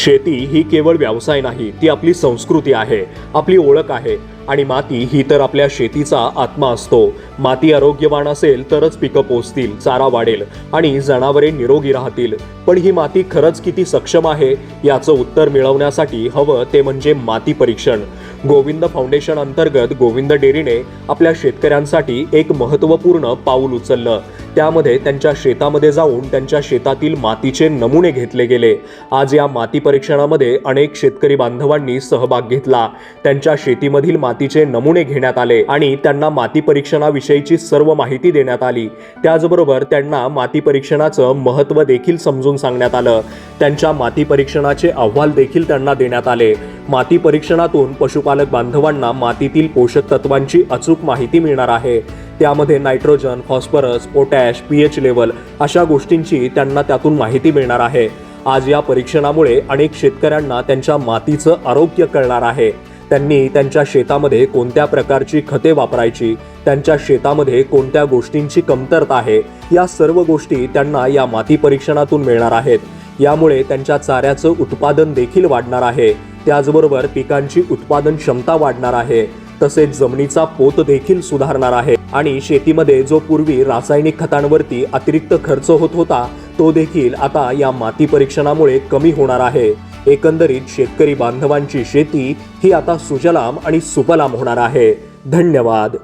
शेती ही केवळ व्यवसाय नाही ती आपली संस्कृती आहे आपली ओळख आहे. आणि माती ही तर आपल्या शेतीचा आत्मा असतो. माती आरोग्यवान असेल तरच पिकं पोचतील चारा वाढेल आणि जनावरे निरोगी राहतील. पण ही माती खरंच किती सक्षम आहे याचं उत्तर मिळवण्यासाठी हवं ते म्हणजे माती परीक्षण. गोविंद फाउंडेशन अंतर्गत गोविंद डेअरीने आपल्या शेतकऱ्यांसाठी एक महत्त्वपूर्ण पाऊल उचललं. त्यामध्ये त्यांच्या शेतामध्ये जाऊन त्यांच्या शेतातील मातीचे नमुने घेतले गेले. आज या माती परीक्षणामध्ये अनेक शेतकरी बांधवांनी सहभाग घेतला. त्यांच्या शेतीमधील मातीचे नमुने घेण्यात आले आणि त्यांना माती परीक्षणाविषयीची सर्व माहिती देण्यात आली. त्याचबरोबर त्यांना माती परीक्षणाचं महत्त्व देखील समजून सांगण्यात आलं. त्यांच्या माती परीक्षणाचे अहवाल देखील त्यांना देण्यात आले. माती परीक्षणातून पशुपालक बांधवांना मातीतील पोषक तत्वांची अचूक माहिती मिळणार आहे. त्यामध्ये nitrogen phosphorus potash P H level अशा गोष्टींची त्यांना त्यातून माहिती मिळणार आहे. आज या परीक्षणामुळे अनेक शेतकऱ्यांना त्यांच्या मातीचं आरोग्य कळणार आहे. त्यांनी त्यांच्या शेतामध्ये कोणत्या प्रकारची खते वापरायची त्यांच्या शेतामध्ये कोणत्या गोष्टींची कमतरता आहे या सर्व गोष्टी त्यांना या माती परीक्षणातून मिळणार आहेत. यामुळे त्यांच्या चाऱ्याचं उत्पादन देखील वाढणार आहे. त्याचबरोबर पिकांची उत्पादन क्षमता वाढणार आहे. तसेच जमिनीचा पोत देखील सुधारणार आहे. आणि शेतीमध्ये जो पूर्वी रासायनिक खतांवरती अतिरिक्त खर्च होत होता तो देखील आता या माती परीक्षणामुळे कमी होणार आहे. एकंदरीत शेतकरी बांधवांची शेती ही आता सुजलाम आणि सुफलाम होणार आहे. धन्यवाद.